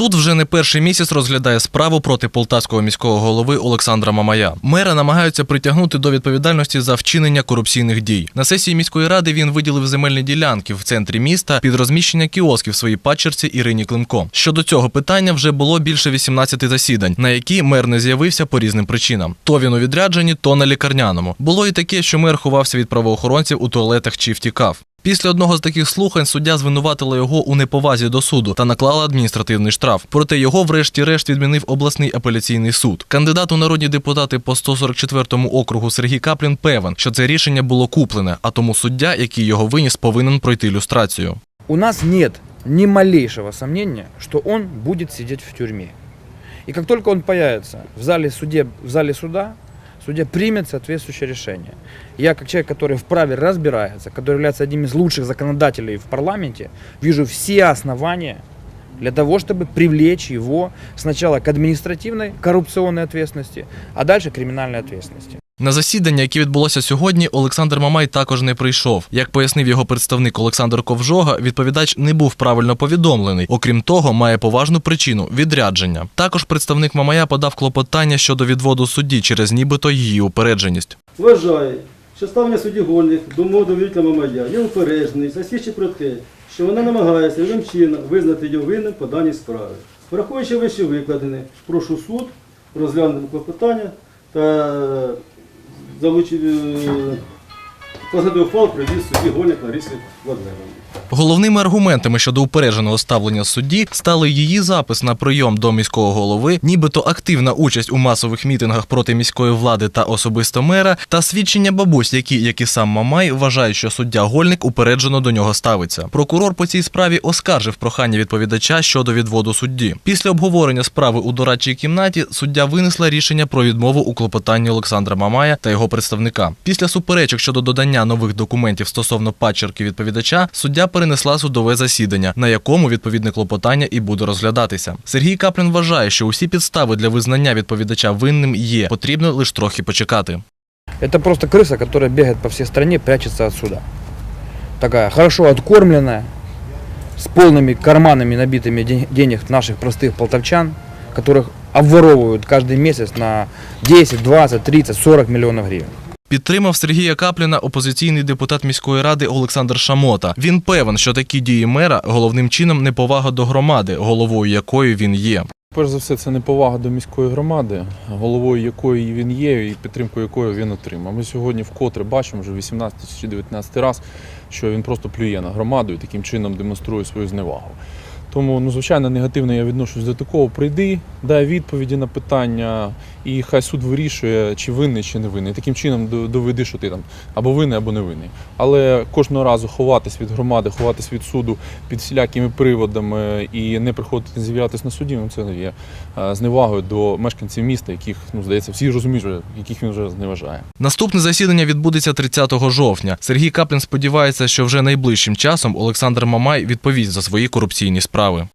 Суд вже не перший місяць розглядає справу проти полтавського міського голови Олександра Мамая. Мера намагаються притягнути до відповідальності за вчинення корупційних дій. На сесії міської ради він виділив земельні ділянки в центрі міста під розміщення кіосків своїй падчерці Ірині Климко. Щодо цього питання вже було більше 18 засідань, на які мер не з'явився по різним причинам. То він у відрядженні, то на лікарняному. Було і таке, що мер ховався від правоохоронців у туалетах чи втікав. Після одного з таких слухань суддя звинуватила його у неповазі до суду та наклала адміністративний штраф. Проте його, врешті-решт, відмінив обласний апеляційний суд. Кандидат у народні депутати по 144 округу Сергій Каплін певен, що це рішення було куплене, а тому суддя, який його виніс, повинен пройти люстрацію. У нас нет ни малейшего сомнения, что он будет сидеть в тюрьме. И как только он появится в зале, суде, в зале суда, судья примет соответствующее решение. Я, как человек, который в праве разбирается, который является одним из лучших законодателей в парламенте, вижу все основания для того, чтобы привлечь его сначала к административной коррупционной ответственности, а дальше к криминальной ответственности. На засідання, яке відбулося сьогодні, Олександр Мамай також не прийшов. Як пояснив його представник Олександр Ковжога, відповідач не був правильно повідомлений. Окрім того, має поважну причину відрядження. Також представник Мамая подав клопотання щодо відводу судді через нібито її упередженість. Вважає, що ставлення судді Гольних до мого довірителя Мамая є упереджений, засвідчить про те, що вона намагається яким чином визнати його винним по даній справі. Враховуючи вище викладене, прошу суд розглянути клопотання та залучити позаду фал привіз судді Гольник Ларисі Владимировні. Головними аргументами щодо упередженого ставлення судді стали її запис на прийом до міського голови, нібито активна участь у масових мітингах проти міської влади та особисто мера, та свідчення бабусь, які, як і сам Мамай, вважають, що суддя Гольник упереджено до нього ставиться. Прокурор по цій справі оскаржив прохання відповідача щодо відводу судді. Після обговорення справи у дорадчій кімнаті суддя винесла рішення про відмову у клопотанні Олександра Мамая та його представника. Після суперечок щодо додання нових документів стосовно падчерки відповідача, суддя перенесла судове засідання, на якому відповідне клопотання і буде розглядатися. Сергій Каплін вважає, що усі підстави для визнання відповідача винним є. Потрібно лише трохи почекати. Это просто крыса, которая бегает по всей стране, прячется от суда. Такая хорошо откормленная, с полными карманами, набитыми ден- денег наших простых полтавчан, которых обворовывают каждый месяц на 10, 20, 30, 40 миллионов гривен. Підтримав Сергія Капліна опозиційний депутат міської ради Олександр Шамота. Він певен, що такі дії мера головним чином неповага до громади, головою якої він є. Перш за все, це неповага до міської громади, головою якої він є і підтримку якої він отримав. Ми сьогодні вкотре бачимо вже 18 чи 19 раз, що він просто плює на громаду і таким чином демонструє свою зневагу. Тому, ну, звичайно, негативно я відношусь до такого. Прийди, дай відповіді на питання, і хай суд вирішує, чи винний, чи не винний. Таким чином до- доведи, що ти там або винний, або не винний. Але кожного разу ховатись від громади, ховатись від суду під всілякими приводами і не приходити з'являтися на суді, ну це не є е, зневагою до мешканців міста, яких, ну, здається, всі розуміють, яких він вже зневажає. Наступне засідання відбудеться 30 жовтня. Сергій Каплін сподівається, що вже найближчим часом Олександр Мамай відповість за свої корупційні справи.